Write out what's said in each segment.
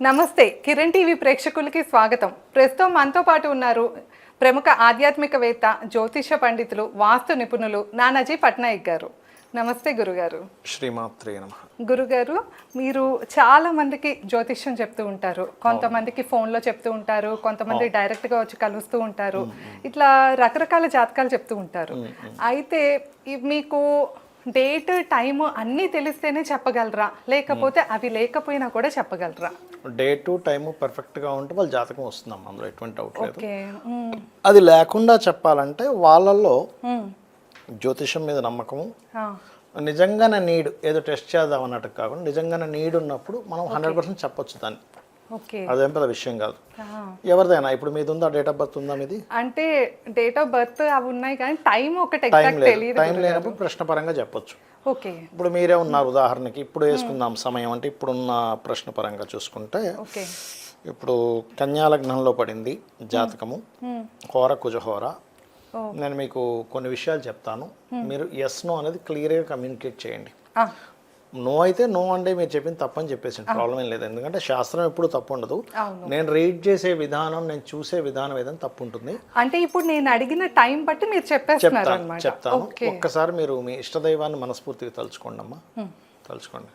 నమస్తే కిరణ్ టీవీ ప్రేక్షకులకి స్వాగతం. ప్రస్తుతం మనతో పాటు ఉన్నారు ప్రముఖ ఆధ్యాత్మికవేత్త జ్యోతిష పండితులు వాస్తు నిపుణులు నానాజీ పట్నాయక్ గారు. నమస్తే గురుగారు. శ్రీమాత్రే నమ. గురుగారు మీరు చాలా మందికి జ్యోతిష్యం చెప్తూ ఉంటారు. కొంతమందికి ఫోన్లో చెప్తూ ఉంటారు కొంతమంది డైరెక్ట్గా వచ్చి కలుస్తూ ఉంటారు. ఇట్లా రకరకాల జాతకాలు చెప్తూ ఉంటారు. అయితే మీకు డేట్ టైం అన్నీ తెలిస్తేనే చెప్పగలరా? లేకపోతే అవి లేకపోయినా కూడా చెప్పగలరా? డే టు టైం పర్ఫెక్ట్గా ఉంటే వాళ్ళ జాతకం వస్తుందమ్మా అందులో ఎటువంటి డౌట్ లేదు. ఉమ్, అది లేకుండా చెప్పాలంటే వాళ్ళల్లో ఉమ్, జ్యోతిషం మీద నమ్మకము నిజంగానే నీడ్ ఏదో టెస్ట్ చేద్దాం అన్నట్టు కాకుండా నిజంగానే నీడ్ ఉన్నప్పుడు మనం హండ్రెడ్ పర్సెంట్ చెప్పొచ్చు దాన్ని. అదేం పెద్ద విషయం కాదు. ఎవరిదైనా ఇప్పుడు మీది ఉందా? డేట్ ఆఫ్ బర్త్ ఉందా మీది? అంటే డేట్ ఆఫ్ బర్త్ అవి ఉన్నాయి కానీ టైం ఒకటి టైం లేదు. టైం లేనప్పుడు ప్రశ్నపరంగా చెప్పొచ్చు. ఓకే. ఇప్పుడు మీరే ఉన్నారు ఉదాహరణకి. ఇప్పుడు వేసుకుందాం సమయం. అంటే ఇప్పుడున్న ప్రశ్నపరంగా చూసుకుంటే ఓకే. ఇప్పుడు కన్యాలగ్నంలో పడింది జాతకము. హోర కుజహోర. నేను మీకు కొన్ని విషయాలు చెప్తాను. మీరు ఎస్ నో అనేది క్లియర్గా కమ్యూనికేట్ చేయండి. నో అయితే నో అంటే మీరు చెప్పింది తప్పని చెప్పేసి ప్రాబ్లం ఏం లేదు. ఎందుకంటే శాస్త్రం ఎప్పుడు తప్పు ఉండదు. నేను రీడ్ చేసే విధానం నేను చూసే విధానం ఏదైనా తప్పు ఉంటుంది. అంటే ఇప్పుడు నేను అడిగిన టైం బట్టి మీరు చెప్పేస్తున్నారు చెప్తాను ఒక్కసారి మీరు మీ ఇష్టదైవాన్ని మనస్ఫూర్తిగా తలుచుకోండి అమ్మా తలుచుకోండి.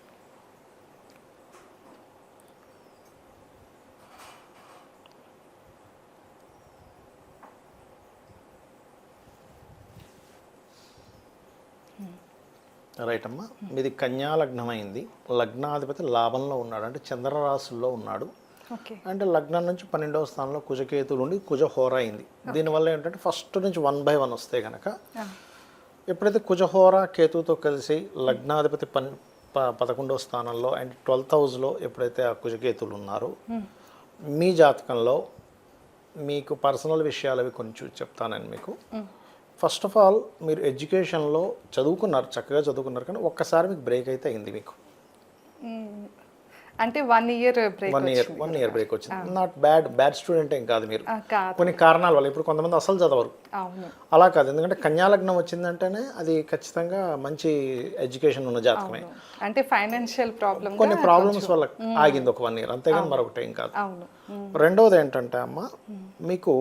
రైట్ అమ్మా మీది కన్యా లగ్నం అయింది లగ్నాధిపతి లాభంలో ఉన్నాడు. అంటే చంద్రరాశుల్లో ఉన్నాడు. అంటే లగ్నం నుంచి పన్నెండవ స్థానంలో కుజకేతులు ఉండి కుజ హోర అయింది దీనివల్ల ఏంటంటే ఫస్ట్ నుంచి వన్ బై వన్ వస్తే కనుక ఎప్పుడైతే కుజహోర కేతుతో కలిసి లగ్నాధిపతి పన్ పదకొండవ స్థానంలో అండ్ ట్వెల్త్ హౌస్లో ఎప్పుడైతే ఆ కుజకేతులు ఉన్నారో మీ జాతకంలో మీకు పర్సనల్ విషయాలు అవి కొంచెం చెప్తానండి మీకు. ఫస్ట్ ఆఫ్ ఆల్ మీరు ఎడ్యుకేషన్లో చదువుకున్నారు చక్కగా చదువుకున్నారు కానీ ఒక్కసారి మీకు బ్రేక్ అయితే అయింది మీకు. అంటే one year break one year one year break వచ్చింది. నాట్ బ్యాడ్ బ్యాడ్ స్టూడెంట్ ఏం కాదు మీరు. కొన్ని కారణాల వల్ల ఇప్పుడు కొంతమంది అసలు చదవరు. అలా కాదు. ఎందుకంటే కన్యాలగ్నం వచ్చిందంటేనే అది ఖచ్చితంగా మంచి ఎడ్యుకేషన్ ఉన్న జాతకమే. అంటే ఫైనాన్షియల్ ప్రాబ్లమ్ కొన్ని ప్రాబ్లమ్స్ వల్ల ఆగింది ఒక వన్ ఇయర్. అంతేగాని మరొకటి ఏం కాదు. రెండవది ఏంటంటే అమ్మ మీకు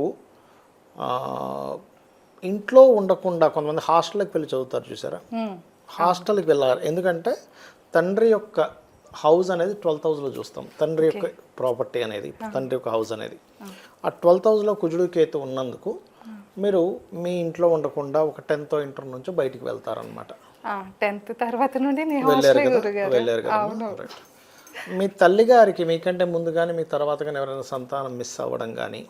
ఇంట్లో ఉండకుండా కొంతమంది హాస్టల్కి వెళ్ళి చదువుతారు చూసారా? హాస్టల్కి వెళ్ళాలి. ఎందుకంటే తండ్రి యొక్క హౌస్ అనేది ట్వెల్త్ హౌస్లో చూస్తాం. తండ్రి యొక్క ప్రాపర్టీ అనేది తండ్రి యొక్క హౌస్ అనేది. ఆ. ట్వెల్త్ హౌస్లో కుజుడు కేతు ఉన్నందుకు మీరు మీ ఇంట్లో ఉండకుండా ఒక టెన్త్ ఇంటర్ నుంచి బయటికి వెళ్తారనమాట టెన్త్ తర్వాత నుండి వెళ్ళారు కదా? కదా. మీ తల్లి గారికి మీకంటే ముందు కానీ మీ తర్వాత కానీ ఎవరైనా సంతానం మిస్ అవ్వడం కానీ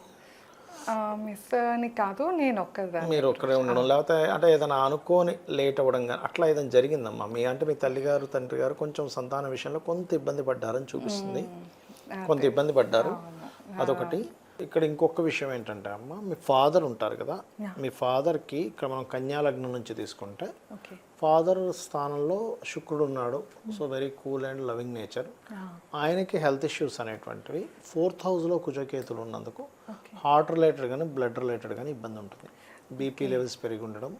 మిస్ అని కాదు నేను ఒక్కదాన్ని మీరు ఒక్కడే ఉండడం. లేకపోతే అంటే ఏదైనా అనుకోని లేట్ అవ్వడం కానీ అట్లా ఏదైనా జరిగిందమ్మా? మీ అంటే మీ తల్లి గారు తండ్రి గారు కొంచెం సంతాన విషయంలో కొంత ఇబ్బంది పడ్డారని చూపిస్తుంది. కొంత ఇబ్బంది పడ్డారు. అదొకటి. ఇక్కడ ఇంకొక విషయం ఏంటంటే అమ్మ మీ ఫాదర్ ఉంటారు కదా మీ ఫాదర్కి ఇక్కడ మనం కన్యాలగ్నం నుంచి తీసుకుంటే ఫాదర్ స్థానంలో శుక్రుడు ఉన్నాడు. So very cool and loving nature ఆయనకి హెల్త్ ఇష్యూస్ అనేటువంటివి. ఫోర్త్ హౌస్లో కుజకేతులు ఉన్నందుకు హార్ట్ రిలేటెడ్ కానీ బ్లడ్ రిలేటెడ్ కానీ ఇబ్బంది ఉంటుంది. బీపీ లెవెల్స్ పెరిగి ఉండడం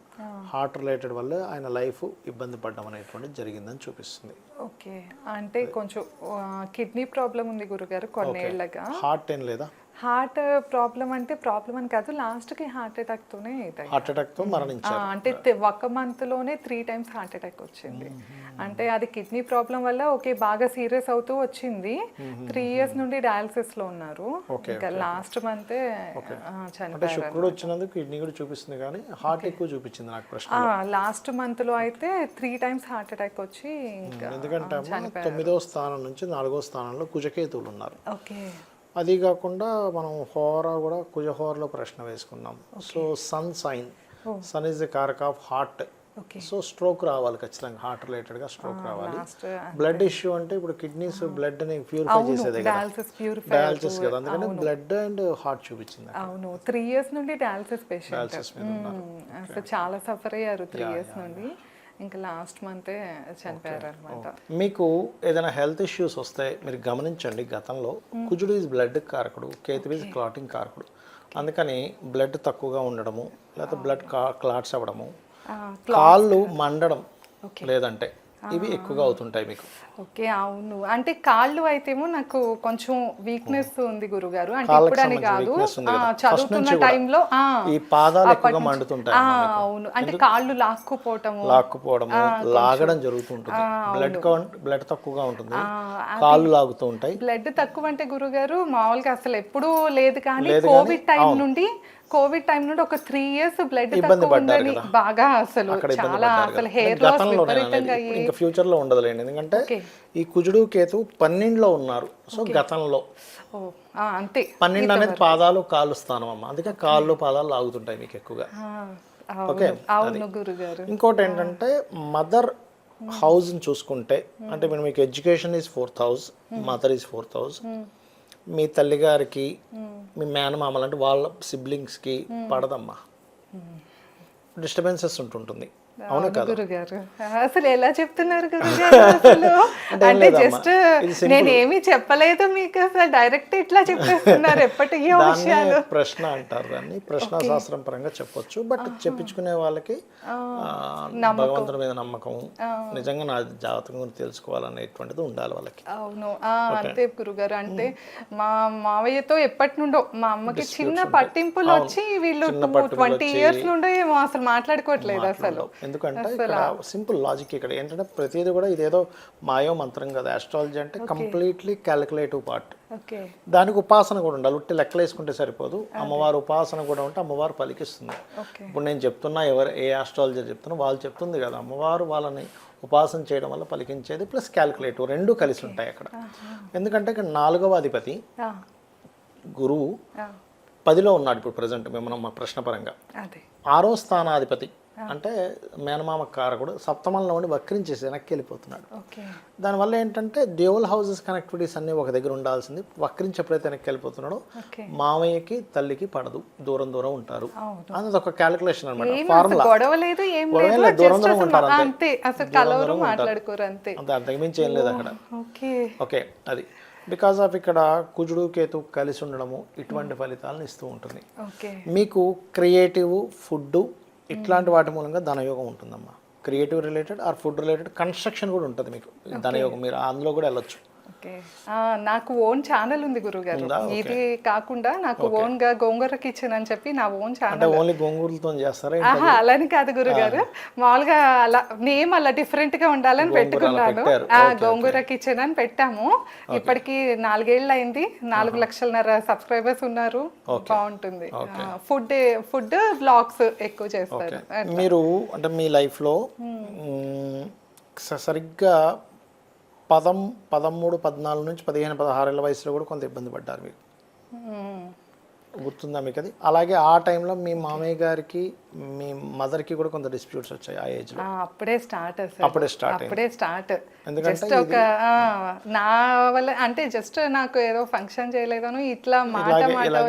హార్ట్ రిలేటెడ్ వల్ల ఆయన లైఫ్ ఇబ్బంది పడడం అనేటువంటిది జరిగిందని చూపిస్తుంది. ఓకే. అంటే కొంచెం కిడ్నీ ప్రాబ్లం ఉంది గురుగారు కొన్నేళ్ళగా హార్ట్ ఏం లేదా? హార్ట్ ప్రాబ్లం అంటే ప్రాబ్లం అని కాదు లాస్ట్కి హార్ట్ అటాక్ తోనే. హార్ట్ అటాక్తో మరణించారు. అంటే ఒక మంత్లోనే త్రీ టైమ్స్ హార్ట్ అటాక్ వచ్చింది. అంటే అది కిడ్నీ ప్రాబ్లం వల్ల ఓకే బాగా సీరియస్ అవుతూ వచ్చింది. త్రీ ఇయర్స్ నుండి డయాలసిస్లో ఉన్నారు. ఇంకా లాస్ట్ మంతే అంటే చనిపోయారు శుక్రుడు వచ్చినందుకు కిడ్నీ కూడా చూపిస్తుంది కానీ హార్ట్ ఎక్కువ చూపించింది నాకు ప్రశ్న లాస్ట్ మంత్లో అయితే త్రీ టైమ్స్ హార్ట్ అటాక్ వచ్చి ఇంకా ఎందుకంటే తొమ్మిదో స్థానం నుంచి నాలుగో స్థానంలో కుజకేతువులు ఉన్నారు. ఓకే. అది కాకుండా మనం హోర కూడా కుజహోరలో ప్రశ్న వేసుకున్నాం so sun sign. Sun is the karak of heart. Okay. So stroke రావాలి ఖచ్చితంగా హార్ట్ రిలేటెడ్గా స్ట్రోక్ రావాలి. బ్లడ్ ఇష్యూ అంటే ఇప్పుడు కిడ్నీస్ బ్లడ్ని ప్యూరిఫై చేసేదే డయాలసిస్ కదా. అందుకని బ్లడ్ అండ్ హార్ట్ చూపించింది అవును త్రీ ఇయర్స్ నుండి డయాలసిస్ పేషెంట్. చాలా సఫర్ అయ్యారు త్రీ ఇయర్స్ నుండి. ఇంకా లాస్ట్ మంతే చనిపోయారు అనమాట మీకు ఏదైనా హెల్త్ ఇష్యూస్ వస్తే మీరు గమనించండి గతంలో. కుజుడు ఈజ్ బ్లడ్ కారకుడు కేతు ఈజ్ క్లాటింగ్ కారకుడు. అందుకని బ్లడ్ తక్కువగా ఉండడము లేకపోతే బ్లడ్ క్లాట్స్ అవ్వడము కాళ్ళు మండడం లేదంటే ఇవి ఎక్కువగా అవుతుంటాయి మీకు. ఓకే అవును. అంటే కాళ్ళు అయితేమో నాకు కొంచెం వీక్నెస్ ఉంది గురుగారు. అంటే ఇప్పుడని కాదు. చదువుతున్న. టైంలో ఈ పాదాలు ఎక్కువగా మండుతుంటాయి అమ్మా మీకు. అవును. అంటే కాళ్ళు లాక్కుపోవటము. లాక్కుపోవడము లాగడం జరుగుతుంటుంది. బ్లడ్ కౌంట్ బ్లడ్ తక్కువగా ఉంటుంది. కాళ్ళు లాగుతూ ఉంటాయి. బ్లడ్ తక్కువ అంటే గురుగారు మామూలుగా అసలు ఎప్పుడూ లేదు కానీ కోవిడ్ టైం నుండి కోవిడ్ టైం నుండి ఒక త్రీ ఇయర్స్ బ్లడ్ ఉందని బాగా అసలు చాలా అసలు హెయిర్ లాస్ ఫ్యూచర్లో ఉండదులేండి. ఎందుకంటే ఈ కుజుడు కేతు పన్నెండులో ఉన్నారు. సో గతంలో. అంతే. పన్నెండు అనేది పాదాలు కాళ్ళు స్థానం అమ్మ. అందుకే కాళ్ళు పాదాలు లాగుతుంటాయి మీకు ఎక్కువగా. గురుగారు. ఇంకోటి ఏంటంటే మదర్ హౌస్ చూసుకుంటే అంటే మీరు మీకు education is fourth house mother is fourth house మీ తల్లిగారికి మీ మేనమామలు అంటే వాళ్ళ సిబ్లింగ్స్కి పడదమ్మా. డిస్టర్బెన్సెస్ ఉంటుంటుంది. అవునా గురుగారు. అసలు ఎలా చెప్తున్నారు గురుగారు అసలు? అంటే జస్ట్ నేను ఏమీ చెప్పలేదు మీకు అసలు డైరెక్ట్ ఇట్లా చెప్పేస్తున్నారు ఎప్పటికీ దాన్ని ప్రశ్న అంటారు దాన్ని. ప్రశ్న శాస్త్రం పరంగా చెప్పొచ్చు. బట్ చెప్పించుకునే వాళ్ళకి భగవంతుని మీద నమ్మకం నిజంగా నా జాతకం గురించి తెలుసుకోవాలనేటువంటిది ఉండాలి వాళ్ళకి. అవును. ఆ, అంతే గురుగారు. అంటే మా మావయ్యతో ఎప్పటి నుండో మా అమ్మకి చిన్న పట్టింపులు వచ్చి వీళ్ళు ట్వంటీ ఇయర్స్ నుండో ఏమో అసలు మాట్లాడుకోవట్లేదు అసలు. ఎందుకంటే ఇక్కడ సింపుల్ లాజిక్ ఇక్కడ ఏంటంటే ప్రతిదీ కూడా ఇదేదో మాయో మంత్రం కదా ఆస్ట్రాలజీ అంటే కంప్లీట్లీ క్యాలిక్యులేటివ్ పార్ట్ దానికి ఉపాసన కూడా ఉండాలి. ఉట్టి లెక్కలు వేసుకుంటే సరిపోదు. అమ్మవారు ఉపాసన కూడా ఉంటే అమ్మవారు పలికిస్తుంది. ఇప్పుడు నేను చెప్తున్నా ఎవరు ఏ ఆస్ట్రాలజర్ చెప్తున్నా వాళ్ళు చెప్తుంది కదా అమ్మవారు వాళ్ళని ఉపాసన చేయడం వల్ల పలికించేది ప్లస్ క్యాలిక్యులేటివ్ రెండు కలిసి ఉంటాయి అక్కడ. ఎందుకంటే ఇక్కడ నాలుగవ అధిపతి గురువు పదిలో ఉన్నాడు ఇప్పుడు ప్రజెంట్ మేము మా ప్రశ్నపరంగా. ఆరో స్థానాధిపతి అంటే మేనమామ కారకుడు సప్తమంలో ఉండి వక్రించేసి వెనక్కి వెళ్ళిపోతున్నాడు. దానివల్ల ఏంటంటే డ్యూవల్ హౌసెస్ కనెక్టివిటీస్ అన్నీ ఒక దగ్గర ఉండాల్సింది. వక్రించి ఎప్పుడైతే వెనక్కి వెళ్ళిపోతున్నాడో. మామయ్యకి తల్లికి పడదు. దూరం దూరం ఉంటారు. అన్నది ఒక క్యాలిక్యులేషన్ అనమాట ఫార్ములా దూరం దూరం ఉంటారు అంతే. అంతే. అసలు కలవరు మాట్లాడుకోరు అంతే. అంత అంతకుమించి ఏం లేదు అక్కడ. ఓకే. అది. బికాస్ ఆఫ్ ఇక్కడ కుజుడు కేతు కలిసి ఉండడము ఇటువంటి ఫలితాలను ఇస్తూ ఉంటుంది. మీకు క్రియేటివ్ ఫుడ్ ఇట్లాంటి వాటి మూలంగా ధనయోగం ఉంటుందమ్మా. Creative related or food related construction కూడా ఉంటుంది మీకు. ధనయోగం మీరు అందులో కూడా వెళ్ళొచ్చు. ఓకే. నాకు ఓన్ ఛానల్ ఉంది గురుగారు. ఇది కాకుండా నాకు ఓన్గా గోంగూర కిచెన్ అని చెప్పి నా ఓన్ ఛానల్. ఓన్లీ గోంగూరలతో చేస్తారా ఆహా అలాని కాదు గురుగారు. మామూలుగా అలా నేమ్ అలా డిఫరెంట్గా ఉండాలని పెట్టుకున్నాను. గోంగూర కిచెన్ అని పెట్టాము. ఇప్పటికి నాలుగేళ్ళు అయింది నాలుగు లక్షలన్నర సబ్స్క్రైబర్స్ ఉన్నారు. బాగుంటుంది. ఫుడ్ ఫుడ్ బ్లాగ్స్ ఎక్కువ చేస్తారు. మీరు అంటే మీ లైఫ్లో మ్, స- సరిగ్గా పదం పదమూడు పద్నాలుగు నుంచి పదిహేను పదహారేళ్ళ వయసులో కూడా కొంత ఇబ్బంది పడ్డారు మీరు. గుర్తుందా మీకు అది? అలాగే ఆ టైంలో మీ మామయ్య గారికి మీ మదర్కి కూడా కొంత డిస్ప్యూట్స్ వచ్చాయి ఆ ఏజ్లో. ఆ, అప్పుడే స్టార్ట్ అప్పుడే స్టార్ట్ అప్పుడే స్టార్ట్. జస్ట్ ఒక నా వల్ల అంటే జస్ట్ నాకు ఏదో ఫంక్షన్ చేయలేదను ఇట్లా మాట అట్లా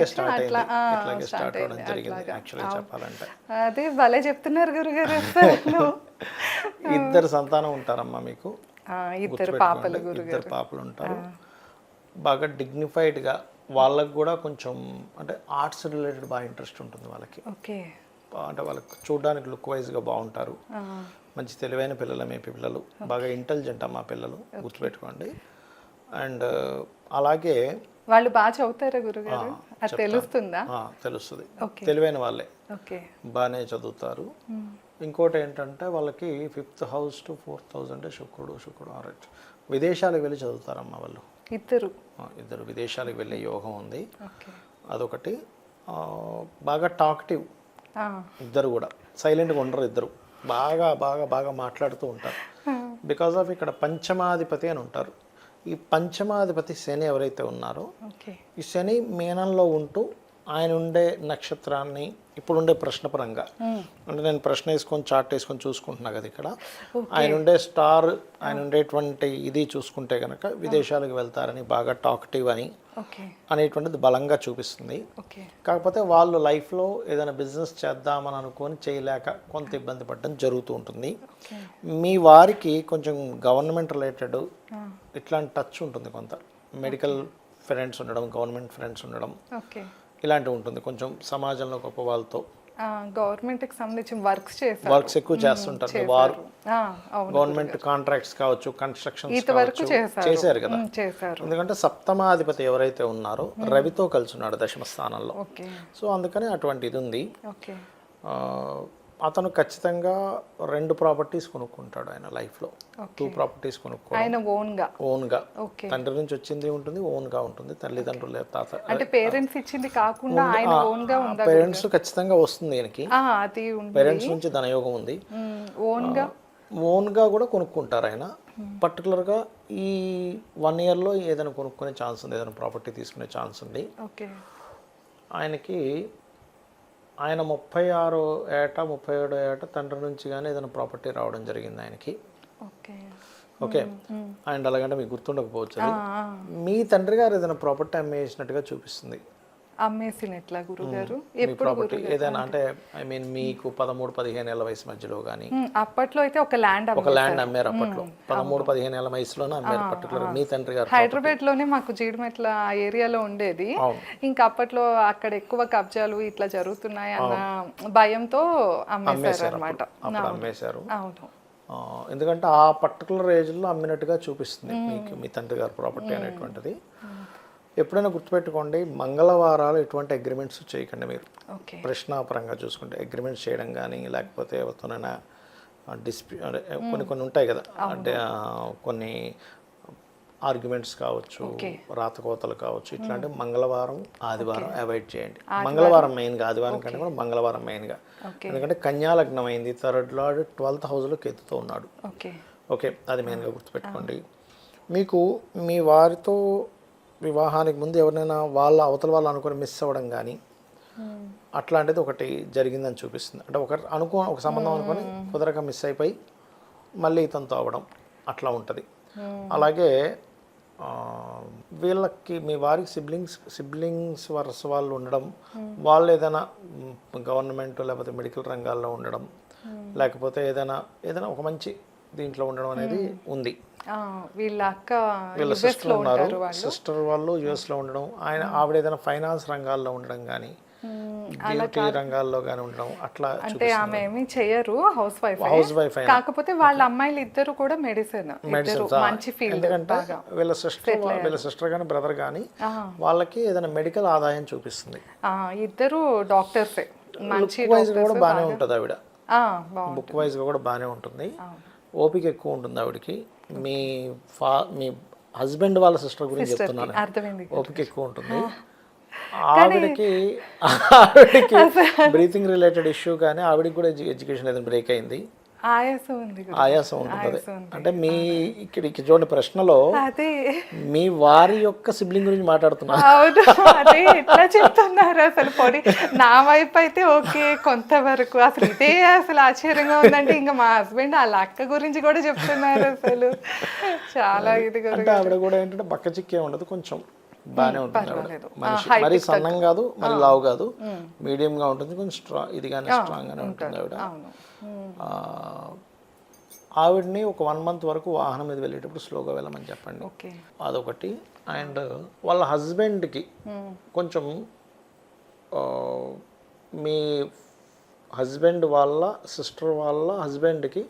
స్టార్ట్ చెప్పాలంటే. అదే భలే చెప్తున్నారు గురుగారు ఇద్దరు సంతానం ఉంటారమ్మా మీకు. ఇద్దరు పాపలు ఇద్దరు పాపలు ఉంటారు. బాగా డిగ్నిఫైడ్గా వాళ్ళకి కూడా కొంచెం అంటే ఆర్ట్స్ రిలేటెడ్ బాగా ఇంట్రెస్ట్ ఉంటుంది వాళ్ళకి. ఓకే. అంటే వాళ్ళకి చూడడానికి లుక్ వైజ్గా బాగుంటారు. మంచి తెలివైన పిల్లలు మీ పిల్లలు. బాగా ఇంటెలిజెంట్ అమ్మా పిల్లలు గుర్తుపెట్టుకోండి. అండ్ అలాగే వాళ్ళు బాగా చదువుతారా గురుగారు? తెలుస్తుందా? తెలుస్తుంది. తెలివైన వాళ్ళే. ఓకే. బాగానే చదువుతారు. ఇంకోటి ఏంటంటే వాళ్ళకి fifth house to fourth house అంటే శుక్రుడు శుక్రుడు ఆరెట్. విదేశాలకు వెళ్ళి చదువుతారమ్మా వాళ్ళు. ఇద్దరు. ఇద్దరు విదేశాలకు వెళ్ళే యోగం ఉంది. అదొకటి. బాగా టాక్టివ్. ఇద్దరు కూడా. సైలెంట్గా ఉండరు ఇద్దరు. బాగా బాగా బాగా మాట్లాడుతూ ఉంటారు. బికాజ్ ఆఫ్ ఇక్కడ పంచమాధిపతి అని ఉంటారు. ఈ పంచమాధిపతి శని ఎవరైతే ఉన్నారో ఈ శని మీనంలో ఉంటూ ఆయన ఉండే నక్షత్రాన్ని ఇప్పుడు ఉండే ప్రశ్న పరంగా అంటే నేను ప్రశ్న వేసుకొని చార్ట్ వేసుకొని చూసుకుంటున్నా కదా ఇక్కడ. ఆయన ఉండే స్టార్ ఆయన ఉండేటువంటి ఇది చూసుకుంటే కనుక విదేశాలకు వెళ్తారని బాగా టాక్టివ్ అని అనేటువంటిది బలంగా చూపిస్తుంది. కాకపోతే వాళ్ళు లైఫ్లో ఏదైనా బిజినెస్ చేద్దామని అనుకొని చేయలేక కొంత ఇబ్బంది పడడం జరుగుతూ ఉంటుంది. మీ వారికి కొంచెం గవర్నమెంట్ రిలేటెడ్ ఇట్లాంటి టచ్ ఉంటుంది కొంత. మెడికల్ ఫ్రెండ్స్ ఉండడం గవర్నమెంట్ ఫ్రెండ్స్ ఉండడం. ఓకే. ఇలాంటివి ఉంటుంది. కొంచెం సమాజంలో గొప్ప వాళ్ళతో. గవర్నమెంట్కి సంబంధించిన వర్క్స్ చేశారు. వర్క్స్ ఎక్కువ చేస్తుంటారు. వారు గవర్నమెంట్ కాంట్రాక్ట్స్ కావచ్చు వరకు చేశారు. కదా. ఎందుకంటే సప్తమాధిపతి ఎవరైతే ఉన్నారో రవితో కలిసి ఉన్నాడు దశమ స్థానంలో. సో అందుకని అటువంటి ఇది ఉంది అతను ఖచ్చితంగా రెండు ప్రాపర్టీస్ కొనుక్కుంటాడు ఆయన లైఫ్లో. టూ ప్రాపర్టీస్ కొనుక్కో ఆయన ఓన్గా ఓన్గా. ఓకే. తండ్రి నుంచి వచ్చింది ఉంటుంది ఓన్గా ఉంటుంది. తల్లిదండ్రులు తాత. అంటే పేరెంట్స్ ఇచ్చింది కాకుండా ఆయన ఓన్గా ఉందా పేరెంట్స్ ఖచ్చితంగా వస్తుంది ఈయనకి. ఆ, అది ఉంది. పేరెంట్స్ నుంచి ధనయోగం ఉంది. ఓన్గా ఓన్గా కూడా కొనుక్కుంటారు ఆయన. పర్టికులర్గా ఈ వన్ ఇయర్లో ఏదైనా కొనుక్కునే ఛాన్స్ ఉంది ఏదైనా ప్రాపర్టీ తీసుకునే ఛాన్స్ ఉంది. ఓకే. ఆయనకి ఆయన ముప్పై ఆరు ఏట ముప్పై ఏడో ఏట తండ్రి నుంచి కానీ ఏదైనా ప్రాపర్టీ రావడం జరిగింది ఆయనకి. ఓకే. ఓకే. అండ్ అలాగంటే మీకు గుర్తుండకపోవచ్చు. మీ తండ్రి గారు ఏదైనా ప్రాపర్టీ అమ్మేసినట్టుగా చూపిస్తుంది. అమ్మేసినట్లా గురుగారు. ప్రాపర్టీ ఏదైనా అంటే ఐ మీన్ మీకు పదమూడు పదిహేను ఏళ్ళ వయసు మధ్యలో కానీ అప్పట్లో అయితే ఒక ల్యాండ్ ఒక ల్యాండ్ అమ్మారు అప్పట్లో. పదమూడు పదిహేను ఏళ్ళ వయసులోనే అమ్మారు పర్టికులర్ మీ తండ్రి గారు హైదరాబాద్లోనే మాకు జీడిమెట్ల ఆ ఏరియాలో ఉండేది. ఇంకా అప్పట్లో అక్కడ ఎక్కువ కబ్జాలు ఇట్లా జరుగుతున్నాయి అన్న భయంతో అమ్మేశారు అనమాట అప్పుడు. అమ్మేశారు. అవును. ఎందుకంటే ఆ పర్టికులర్ ఏజ్లో అమ్మినట్టుగా చూపిస్తుంది మీకు మీ తండ్రి గారి ప్రాపర్టీ అనేటువంటిది. ఎప్పుడైనా గుర్తుపెట్టుకోండి మంగళవారాలు ఎటువంటి అగ్రిమెంట్స్ చేయకండి మీరు. ప్రశ్నాపరంగా చూసుకుంటే అగ్రిమెంట్స్ చేయడం కానీ లేకపోతే ఎవరితోనైనా డిస్ప్యూ కొన్ని కొన్ని ఉంటాయి కదా అంటే కొన్ని ఆర్గ్యుమెంట్స్ కావచ్చు రాతకోతలు కావచ్చు ఇట్లాంటి మంగళవారం ఆదివారం అవాయిడ్ చేయండి. మంగళవారం మెయిన్గా ఆదివారం కంటే కూడా మంగళవారం మెయిన్గా ఎందుకంటే కన్యా లగ్నం అయింది థర్డ్ లార్డ్ ట్వెల్త్ హౌస్లో కేతుతో ఉన్నాడు. ఓకే. ఓకే అది మెయిన్గా గుర్తుపెట్టుకోండి. మీకు మీ వారితో వివాహానికి ముందు ఎవరినైనా వాళ్ళ అవతల వాళ్ళు అనుకుని మిస్ అవ్వడం కానీ అట్లాంటిది ఒకటి జరిగిందని చూపిస్తుంది. అంటే ఒక అనుకో ఒక సంబంధం అనుకొని కుదరక మిస్ అయిపోయి మళ్ళీ ఇతనితో అవ్వడం అట్లా ఉంటుంది. అలాగే వీళ్ళకి మీ వారికి సిబ్లింగ్స్ సిబ్లింగ్స్ వరుస వాళ్ళు ఉండడం వాళ్ళు ఏదైనా గవర్నమెంట్ లేకపోతే మెడికల్ రంగాల్లో ఉండడం లేకపోతే ఏదైనా ఏదైనా ఒక మంచి దీంట్లో ఉండడం అనేది ఉంది. వీళ్ళ అక్క వీళ్ళ సిస్టర్లో ఉన్నారు సిస్టర్ వాళ్ళు యుఎస్లో ఉండడం. ఆయన ఆవిడ ఏదైనా ఫైనాన్స్ రంగాల్లో ఉండడం కానీ రంగాల్లో కానీ ఉండడం అట్లా అంటే ఆమె ఏమీ చెయ్యరు హౌస్ వైఫ్ హౌస్ వైఫ్ కాకపోతే వాళ్ళ అమ్మాయిలు ఇద్దరు కూడా మెడిసిన్ మంచి ఫీల్డ్ ఎందుకంటే వీళ్ళ సిస్టర్ వీళ్ళ సిస్టర్ కానీ బ్రదర్ కానీ వాళ్ళకి ఏదైనా మెడికల్ ఆదాయం చూపిస్తుంది. ఇద్దరు డాక్టర్సే మంచి వైజ్ కూడా బాగానే ఉంటుంది ఆవిడ. బుక్ వైజ్గా కూడా బాగానే ఉంటుంది. ఓపిక ఎక్కువ ఉంటుంది ఆవిడకి. మీ ఫా మీ హస్బెండ్ వాళ్ళ సిస్టర్ గురించి చెప్తున్నాను. ఓపిక ఎక్కువ ఉంటుంది. ఆవిడకి ఆవిడకి బ్రీతింగ్ రిలేటెడ్ ఇష్యూ కానీ ఆవిడకి కూడా ఎడ్యుకేషన్ ఏదైనా బ్రేక్ అయింది. ఆయాసం ఉంది. ఆయాసం ఉంటుంది అంటే మీ ఇక్కడ చూడండి ప్రశ్నలో మీ వారి యొక్క సిబ్లింగ్ గురించి మాట్లాడుతున్నా. అవును అదే ఎట్లా చెప్తున్నారు అసలు పొడి నా వైపు అయితే ఓకే కొంతవరకు అసలు ఇదే అసలు ఆశ్చర్యంగా ఉందంటే ఇంకా మా హస్బెండ్ వాళ్ళ అక్క గురించి కూడా చెప్తున్నారు అసలు. చాలా ఇది అంటే ఆవిడ కూడా ఏంటంటే బక్క చిక్కే ఉండదు కొంచెం బాగానే ఉంటుంది. మనిషి మరి సన్నం కాదు మరి లావు కాదు మీడియం గా ఉంటుంది కొంచెం స్ట్రాంగ్ ఇదిగానే స్ట్రాంగ్ గానే ఉంటుంది ఆవిడ. ఆవిడని ఒక వన్ మంత్ వరకు వాహనం మీద వెళ్ళేటప్పుడు స్లోగా వెళ్ళమని చెప్పండి. ఓకే. అదొకటి. అండ్ వాళ్ళ హస్బెండ్కి కొంచెం మీ హస్బెండ్ వాళ్ళ సిస్టర్ వాళ్ళ హస్బెండ్కి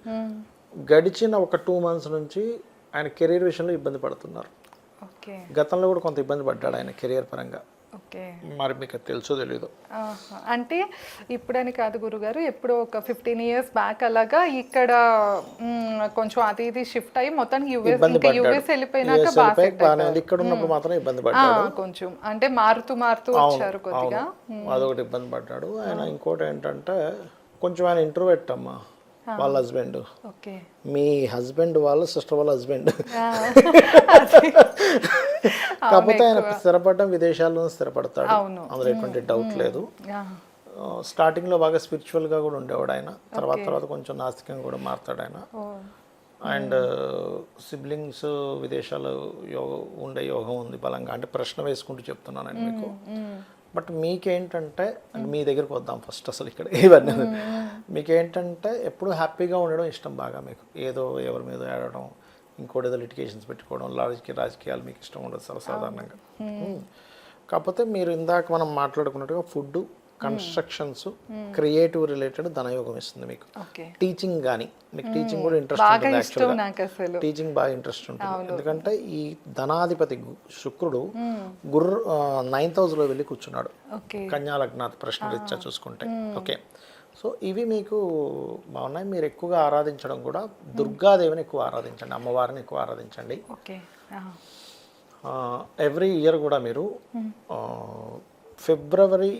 గడిచిన ఒక టూ మంత్స్ నుంచి ఆయన కెరీర్ విషయంలో ఇబ్బంది పడుతున్నారు. గతంలో కూడా కొంత ఇబ్బంది పడ్డాడు ఆయన కెరియర్ పరంగా. మరి మీకు తెలుసో తెలీదు. అంటే ఇప్పుడని కాదు గురుగారు ఎప్పుడో ఒక ఫిఫ్టీన్ ఇయర్స్ బ్యాక్ అలాగా ఇక్కడ కొంచెం అది ఇది షిఫ్ట్ అయ్యి మొత్తానికి యుఎస్ యుఎస్ వెళ్ళిపోయినాక ఇక్కడ ఉన్నప్పుడు మాత్రం ఇబ్బంది పడ్డాడు. కొంచెం. అంటే మారుతూ మారుతూ వచ్చారు కొద్దిగా. అదొకటి ఇబ్బంది పడ్డాడు. ఆయన ఇంకోటి ఏంటంటే కొంచెం ఆయన ఇంటర్వ్యూట్ అమ్మా. వాళ్ళ హస్బెండ్ ఓకే. మీ హస్బెండ్ వాళ్ళ సిస్టర్ వాళ్ళ హస్బెండ్. కాకపోతే ఆయన స్థిరపడడం విదేశాల్లో స్థిరపడతాడు. అందులో ఎటువంటి డౌట్ లేదు. ఆ, స్టార్టింగ్లో బాగా స్పిరిచువల్గా కూడా ఉండేవాడు ఆయన. తర్వాత తర్వాత కొంచెం నాస్తికంగా కూడా మారుతాడు ఆయన. అండ్ సిబ్లింగ్స్ విదేశాలు యోగ ఉండే యోగం ఉంది బలంగా. అంటే ప్రశ్న వేసుకుంటూ చెప్తున్నాను నేను మీకు. బట్ మీకేంటంటే మీ దగ్గరకు వద్దాం ఫస్ట్ అసలు ఇక్కడ. ఇవన్నీ. మీకేంటంటే ఎప్పుడు హ్యాపీగా ఉండడం ఇష్టం బాగా మీకు. ఏదో ఎవరి మీద ఏడవడం ఇంకోటి ఏదో లిటికేషన్స్ పెట్టుకోవడం రాజకీయ రాజకీయాలు మీకు ఇష్టం ఉండదు సర్వసాధారణంగా. కాకపోతే మీరు ఇందాక మనం మాట్లాడుకున్నట్టుగా ఫుడ్ కన్స్ట్రక్షన్స్ క్రియేటివ్ రిలేటెడ్ ధనయోగం ఇస్తుంది మీకు. టీచింగ్ కానీ మీకు టీచింగ్ కూడా ఇంట్రెస్ట్ ఉంటుంది యాక్చువల్గా. టీచింగ్ బాగా ఇంట్రెస్ట్ ఉంటుంది. ఎందుకంటే ఈ ధనాధిపతి శుక్రుడు గుర్ర నైన్త్ హౌస్లో వెళ్ళి కూర్చున్నాడు. కన్యా లగ్నాథ్ ప్రశ్న రీత్యా చూసుకుంటే. ఓకే. సో ఇవి మీకు బాగున్నాయి. మీరు ఎక్కువగా ఆరాధించడం కూడా దుర్గాదేవిని ఎక్కువ ఆరాధించండి అమ్మవారిని ఎక్కువ ఆరాధించండి. ఓకే. ఎవ్రీ ఇయర్ కూడా మీరు ఆ, February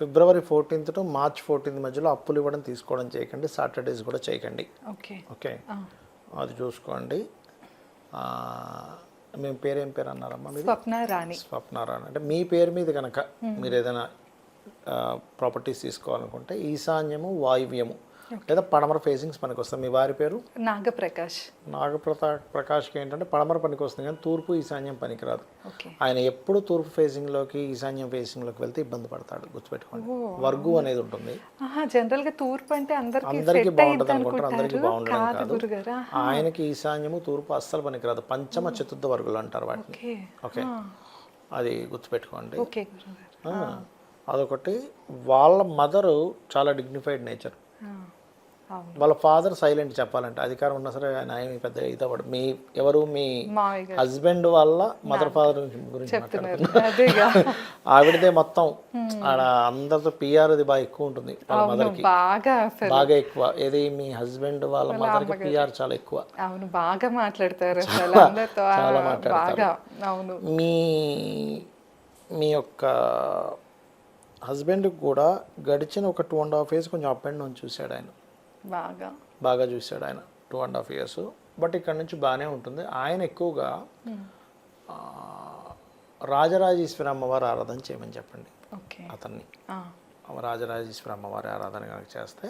February fourteenth to March fourteenth మధ్యలో అప్పులు ఇవ్వడం తీసుకోవడం చేయకండి సాటర్డేస్ కూడా చేయకండి. ఓకే. ఓకే? అది చూసుకోండి. మేము పేరు ఏం పేరు అన్నారమ్మా మీరు స్వప్న రాణి. స్వప్నారాయణ అంటే మీ పేరు మీద కనుక మీరు ఏదైనా ప్రాపర్టీస్ తీసుకోవాలనుకుంటే ఈశాన్యము వాయువ్యము లేదా పడమర ఫేసింగ్స్ పనికి వస్తాయి మీ వారి పేరు? నాగప్రకాష్. నాగప్రతా ప్రకాష్కి ఏంటంటే పడమర పనికి వస్తుంది కానీ తూర్పు ఈశాన్యం పనికిరాదు. ఆయన ఎప్పుడు తూర్పు ఫేసింగ్లోకి ఈశాన్యం ఫేసింగ్లోకి వెళ్తే ఇబ్బంది పడతాడు. గుర్తుపెట్టుకోండి. వర్గు అనేది ఉంటుంది. ఆహా జనరల్గా తూర్పు అంటే అందరికి బాగుంటుంది అనుకుంటారు. అందరికీ బాగుండడం కాదు ఆయనకి ఈశాన్యము తూర్పు అస్సలు పనికిరాదు. పంచమ చతుర్థ వర్గులు అంటారు వాటిని. ఓకే. అది గుర్తుపెట్టుకోండి. ఓకే అదొకటి. వాళ్ళ మదరు చాలా డిగ్నిఫైడ్ నేచర్ వాళ్ళ ఫాదర్ సైలెంట్ చెప్పాలంటే అధికారం ఉన్నా సరే ఆయన ఏమి పెద్ద ఇదవ్వడు మీ ఎవరు? మీ హస్బెండ్ వాళ్ళ మదర్ ఫాదర్ గురించి ఆవిడదే మొత్తం. ఆడ అందరితో పిఆర్ అది బాగా ఎక్కువ ఉంటుంది వాళ్ళ మదర్కి బాగా ఎక్కువ. ఏది మీ హస్బెండ్ వాళ్ళ మదర్కి పిఆర్ చాలా ఎక్కువ. అవును బాగా మాట్లాడతారు చాలా మాట్లాడతారు. మీ మీ యొక్క హస్బెండ్ కూడా గడిచిన ఒక టూ అండ్ హాఫ్ ఇయర్స్ కొంచెం అప్ అండ్ డౌన్ చూశాడు ఆయన. బాగా. బాగా చూశాడు ఆయన two and half years but ఇక్కడ నుంచి బాగానే ఉంటుంది. ఆయన ఎక్కువగా ఆ, రాజరాజేశ్వరి అమ్మవారి ఆరాధన చేయమని చెప్పండి ఓకే. అతన్ని. రాజరాజేశ్వరి అమ్మవారి ఆరాధన కనుక చేస్తే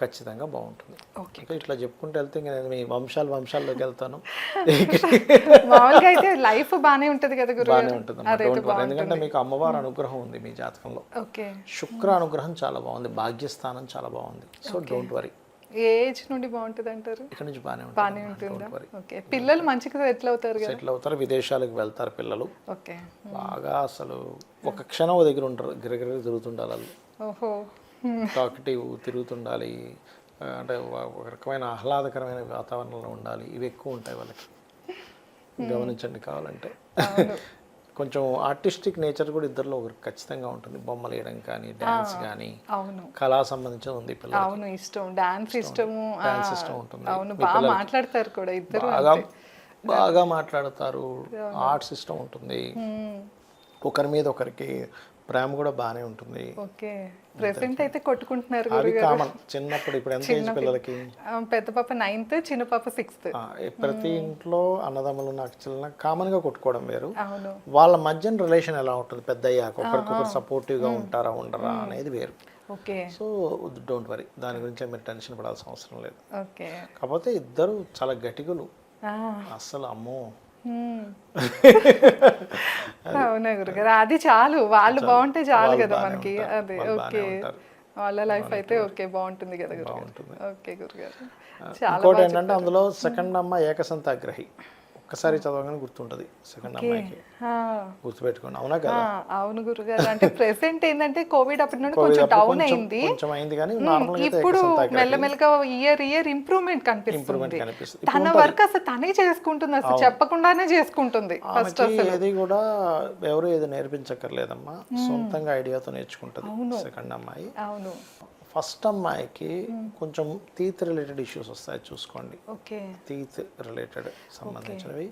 ఖచ్చితంగా బాగుంటుంది. ఓకే. ఇట్లా చెప్పుకుంటూ వెళ్తే ఇంకా నేను మీ వంశాలు వంశాల్లోకి వెళ్తాను. అయితే లైఫ్ బానే ఉంటది కదా బాగానే ఉంటుంది ఎందుకంటే మీకు అమ్మవారి అనుగ్రహం ఉంది మీ జాతకంలో. ఓకే. శుక్ర అనుగ్రహం చాలా బాగుంది. భాగ్యస్థానం చాలా బాగుంది. So don't worry a age నుండి బాగుంటుంది అంటారు ఇక్కడ నుంచి బాగానే ఉంటుంది. ఉంటుందా? Don't worry okay. పిల్లలు మంచిగా సెటిల్ అవుతారు సెటిల్ అవుతారు విదేశాలకు వెళ్తారు పిల్లలు. ఓకే. బాగా అసలు ఒక క్షణం దగ్గర ఉంటారు గిరగిర తిరుగుతుండాలి వాళ్ళు. ఓహో. టాక్టివ్ తిరుగుతుండాలి. అంటే ఒక రకమైన ఆహ్లాదకరమైన వాతావరణంలో ఉండాలి. ఇవి ఎక్కువ ఉంటాయి వాళ్ళకి. గమనించండి కావాలంటే. కొంచెం ఆర్టిస్టిక్ నేచర్ కూడా ఇద్దరిలో ఒకరు ఖచ్చితంగా ఉంటుంది. బొమ్మలు వేయడం కానీ డ్యాన్స్ కానీ. అవును. కళా సంబంధించిన ఉంది పిల్లలు అవును ఇష్టం. డాన్స్ ఇష్టము డాన్స్ ఇష్టం ఉంటుంది. అవును బాగా మాట్లాడతారు కూడా ఇద్దరు బాగా బాగా మాట్లాడతారు. ఆర్ట్ సిస్టమ్ ఉంటుంది. ఒకరి మీద ఒకరికి ప్రేమ కూడా బాగానే ఉంటుంది. ఓకే. ప్రెసెంట్ అయితే కొట్టుకుంటున్నారు కామన్ చిన్నప్పుడు ఇప్పుడు ఎంత ఏజ్ పిల్లలకి? పెద్ద పాప నైన్త్ చిన్న పాప సిక్స్త్ ప్రతి ఇంట్లో అన్నదమ్ములు నాకు చిన్న కామన్గా కొట్టుకోవడం వేరు. వాళ్ళ మధ్యన రిలేషన్ ఎలా ఉంటుంది? పెద్ద అయ్యాక ఒకరికొకరు సపోర్టివ్గా ఉంటారా ఉండరా అనేది వేరు. ఓకే. సో డోంట్ వరీ దాని గురించి మీరు టెన్షన్ పడాల్సిన అవసరం లేదు. ఓకే. కాకపోతే ఇద్దరు చాలా గట్టిగులు. అస్సలు అమ్మో. అవునా గురుగారు అది చాలు. వాళ్ళు బాగుంటే చాలు కదా మనకి. అదే ఓకే. వాళ్ళ లైఫ్ అయితే ఓకే బాగుంటుంది కదా గురుగారు ఓకే గురుగారు చాలా ఇంకోటి ఏంటంటే అందులో సెకండ్ అమ్మ ఏకసంతాగ్రహి. ఒక్కసారి చదవగానే గుర్తుంటది సెకండ్ అమ్మాయికి. గుర్తుపెట్టుకోండి. అవునా కదా? అవును గురుగారు. అంటే ప్రెసెంట్ ఏంటంటే కోవిడ్ అప్పటి నుండి కొంచెం డౌన్ అయింది. కొంచెం అయింది కానీ నార్మల్ ఇప్పుడు మెల్లమెల్లగా ఇయర్ ఇయర్ ఇంప్రూవ్మెంట్ కనిపిస్తుంది. తన వర్క్ అసలు తనే చేసుకుంటుంది అసలు చెప్పకుండానే చేసుకుంటుంది ఫస్ట్ ఆమెకి ఏది కూడా ఎవరు ఏది నేర్పించక్కర్లేదమ్మా. సొంతంగా ఐడియాతో నేర్చుకుంటుంది సెకండ్ అమ్మాయి. అవును. ఫస్ట్ అమ్మాయికి కొంచెం తీత్ రిలేటెడ్ ఇష్యూస్ వస్తాయి చూసుకోండి. తీత్ రిలేటెడ్ సంబంధించినవి.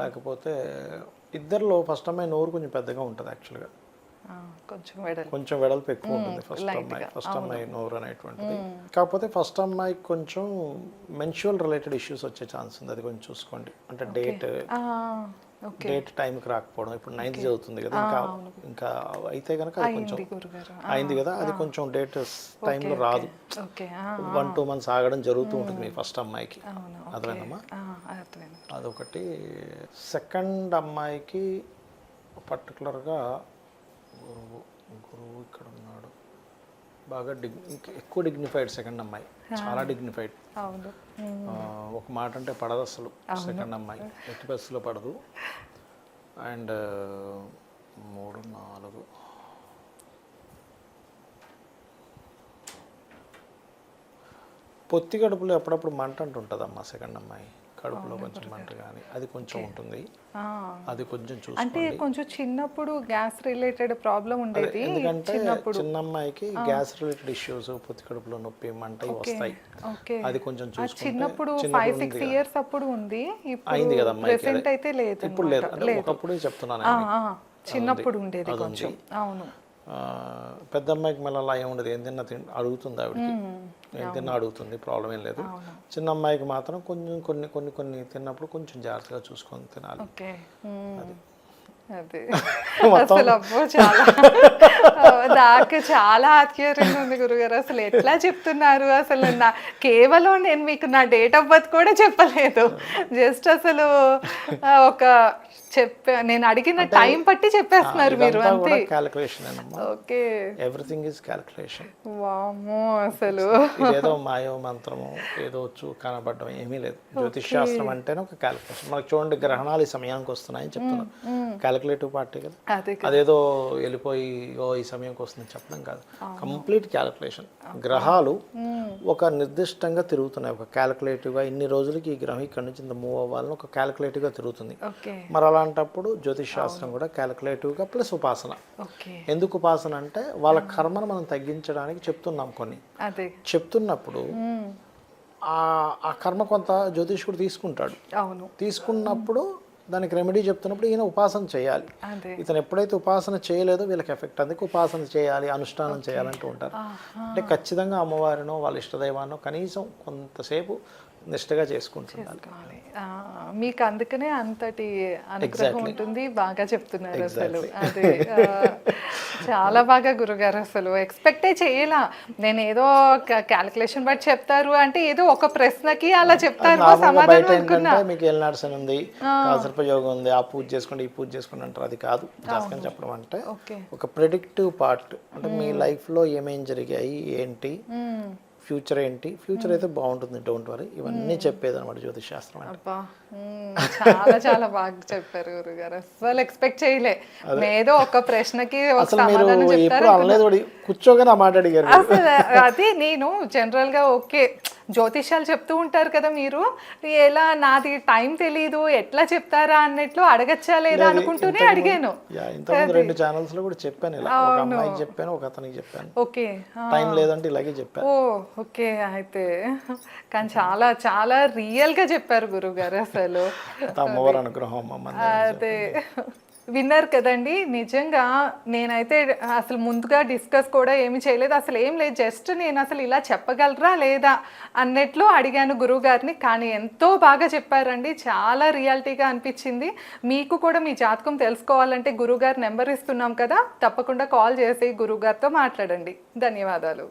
లేకపోతే ఇద్దరిలో ఫస్ట్ అమ్మాయి నోరు కొంచెం పెద్దగా ఉంటుంది యాక్చువల్గా కొంచెం వెడల్ కొంచెం వెడల్పు ఎక్కువ ఉంటుంది ఫస్ట్ అమ్మాయి ఫస్ట్ అమ్మాయి నోరు అనేటువంటిది. కాకపోతే ఫస్ట్ అమ్మాయికి కొంచెం మెన్షువల్ రిలేటెడ్ ఇష్యూస్ వచ్చే ఛాన్స్ ఉంది. అది కొంచెం చూసుకోండి. అంటే డేట్ డేట్ టైంకి రాకపోవడం. ఇప్పుడు నైన్త్ చదువుతుంది కదా ఇంకా ఇంకా అయితే కనుక అది కొంచెం అయింది కదా అది కొంచెం డేట్ టైంలో రాదు. వన్ టూ మంత్స్ ఆగడం జరుగుతూ ఉంటుంది మీ ఫస్ట్ అమ్మాయికి. అర్థమైందమ్మా? అదొకటి. సెకండ్ అమ్మాయికి పర్టికులర్గా గురువు గురువు ఇక్కడ ఉన్నాడు బాగా డిగ్ ఎక్కువ డిగ్నిఫైడ్ సెకండ్ అమ్మాయి. చాలా డిగ్నిఫైడ్ ఒక మాట అంటే పడదు అసలు సెకండ్ అమ్మాయి. ఎట్టి బస్సులో పడదు. అండ్ మూడు నాలుగు. పొత్తి గడుపులో అప్పుడప్పుడు మంట అంటుంటుందమ్మా సెకండ్ అమ్మాయి. కడుపులో కొంచెం మంట కానీ అది కొంచెం ఉంటుంది. అది కొంచెం చూసి అంటే కొంచెం చిన్నప్పుడు గ్యాస్ రిలేటెడ్ ప్రాబ్లం ఉండేది ఎందుకంటే చిన్న అమ్మాయికి గ్యాస్ రిలేటెడ్ ఇష్యూస్ పొత్తి కడుపులో నొప్పి మంట వస్తాయి. ఓకే. అది కొంచెం చిన్నప్పుడు ఫైవ్ సిక్స్ ఇయర్స్ అప్పుడు ఉంది అయింది కదా ప్రెసెంట్ అయితే లేదు ఇప్పుడు లేదు ఒకప్పుడు చెప్తున్నాను చిన్నప్పుడు ఉండేది కొంచెం. అవును. పెద్ద అమ్మాయికి మళ్ళీ అలా ఏం ఉండదు. ఏం తిన్నా తిన్ అడుగుతుంది ఆవిడకి. ఏం తిన్నా అడుగుతుంది. ప్రాబ్లం ఏం లేదు. చిన్న అమ్మాయికి మాత్రం కొంచెం కొన్ని కొన్ని కొన్ని తిన్నప్పుడు కొంచెం జాగ్రత్తగా చూసుకొని తినాలి. అదే. అసలు అబ్బో చాలా. నాకు చాలా ఆశ్చర్యంగా ఉంది గురుగారు. అసలు ఎట్లా చెప్తున్నారు? అసలు నా కేవలం నేను మీకు నా డేట్ ఆఫ్ బర్త్ కూడా చెప్పలేదు. జస్ట్ అసలు ఒక చెప్పా నేను అడిగిన టైం పట్టి చెప్పేస్తున్నారు మీరు అంతే. Calculation okay. Everything is calculation వామో అసలు. ఇదేదో మాయో మంత్రము ఏదో వచ్చు కనబడడం ఏమీ లేదు. జ్యోతిష్ శాస్త్రం అంటేనే ఒక క్యాలిక్యులేషన్ మనకు చూడండి గ్రహణాలు ఈ సమయానికి వస్తున్నాయని చెప్తున్నాం క్యాలిక్యులేటివ్ పార్టీ కదా. అదే అదేదో వెళ్ళిపోయి ఓ ఈ సమయంకి వస్తుంది చెప్పడం కాదు. కంప్లీట్ క్యాలిక్యులేషన్ గ్రహాలు ఒక నిర్దిష్టంగా తిరుగుతున్నాయి. ఒక క్యాలిక్యులేటివ్గా ఇన్ని రోజులకి ఈ గ్రహం ఇక్కడ నుంచి ఇంత మూవ్ అవ్వాలని ఒక క్యాలిక్యులేటివ్గా తిరుగుతుంది. మరి అలాంటప్పుడు జ్యోతిష్ శాస్త్రం కూడా క్యాలిక్యులేటివ్గా ప్లస్ ఉపాసన. ఎందుకు ఉపాసన అంటే వాళ్ళ కర్మను మనం తగ్గించడానికి చెప్తున్నాం కొన్ని. చెప్తున్నప్పుడు. ఆ కర్మ కొంత జ్యోతిష్కుడు తీసుకుంటాడు. తీసుకున్నప్పుడు దానికి రెమెడీ చెప్తున్నప్పుడు ఈయన ఉపాసన చేయాలి. ఇతను ఎప్పుడైతే ఉపాసన చేయలేదో వీళ్ళకి ఎఫెక్ట్ అందుకు ఉపాసన చేయాలి అనుష్ఠానం చేయాలంటూ ఉంటారు. అంటే ఖచ్చితంగా అమ్మవారినో వాళ్ళ ఇష్టదైవాన్నో కనీసం కొంతసేపు నిష్టగా. ఆ, మీకు అందుకనే అంతటి అనుగ్రహం ఉంటుంది బాగా చెప్తున్నారు అసలు. అదే చాలా బాగా గురుగారు అసలు. ఎక్స్పెక్టే చేయలా? నేను ఏదో క్యాలిక్యులేషన్ బట్టి చెప్తారు అంటే ఏదో ఒక ప్రశ్నకి అలా చెప్తారు. సమాధానం అనుకున్నా. మీకు ఏలినాడ్సన్ ఉంది కాసర్పయోగం ఉంది ఆ పూజ చేసుకోండి ఈ పూజ చేసుకోండి అంటారు. అది కాదు. జాతకం చెప్పడం అంటే ఒక ప్రిడిక్టివ్ పార్ట్ అంటే మీ లైఫ్లో ఏమేం జరిగాయి ఏంటి. ఫ్యూచర్ ఏంటి? ఫ్యూచర్ అయితే బాగుంటుంది డోంట్ వరీ ఇవన్నీ చెప్పేది అనమాట జ్యోతిష్ శాస్త్రం మ్మ్. చాలా చాలా బాగా చెప్పారు గురుగారు. అసలు ఎక్స్పెక్ట్ చేయలే. ఏదో ఒక ప్రశ్నకి అసలు మీరు ఎప్పుడు అనలేదు కూర్చోగానే ఆ మాట అడిగారు. అసలు అది నేను జనరల్గా ఓకే జ్యోతిష్యాలు చెప్తూ ఉంటారు కదా మీరు. ఎలా నాది టైం తెలీదు ఎట్లా చెప్తారా అన్నట్లు అడగచ్చా లేదా అనుకుంటూనే అడిగాను. రెండు ఛానల్స్లో కూడా చెప్పాను ఇలా. ఒక అమ్మాయికి చెప్పాను ఒక అతనికి చెప్పాను. ఓకే. టైం లేదంటే ఇలాగే చెప్పాను ఓ ఓకే అయితే. కానీ చాలా చాలా రియల్గా చెప్పారు గురువు గారు అసలు అమ్మవారి అనుగ్రహం అదే. విన్నారు కదండి. నిజంగా నేనైతే అసలు ముందుగా డిస్కస్ కూడా ఏమి చేయలేదు. అసలు ఏం లేదు. జస్ట్ నేను అసలు ఇలా చెప్పగలరా లేదా అన్నట్లు అడిగాను గురువుగారిని. కానీ ఎంతో బాగా చెప్పారండి. చాలా రియాలిటీగా అనిపించింది. మీకు కూడా మీ జాతకం తెలుసుకోవాలంటే గురువుగారి నెంబర్ ఇస్తున్నాం కదా. తప్పకుండా కాల్ చేసి గురువు గారితో మాట్లాడండి. ధన్యవాదాలు.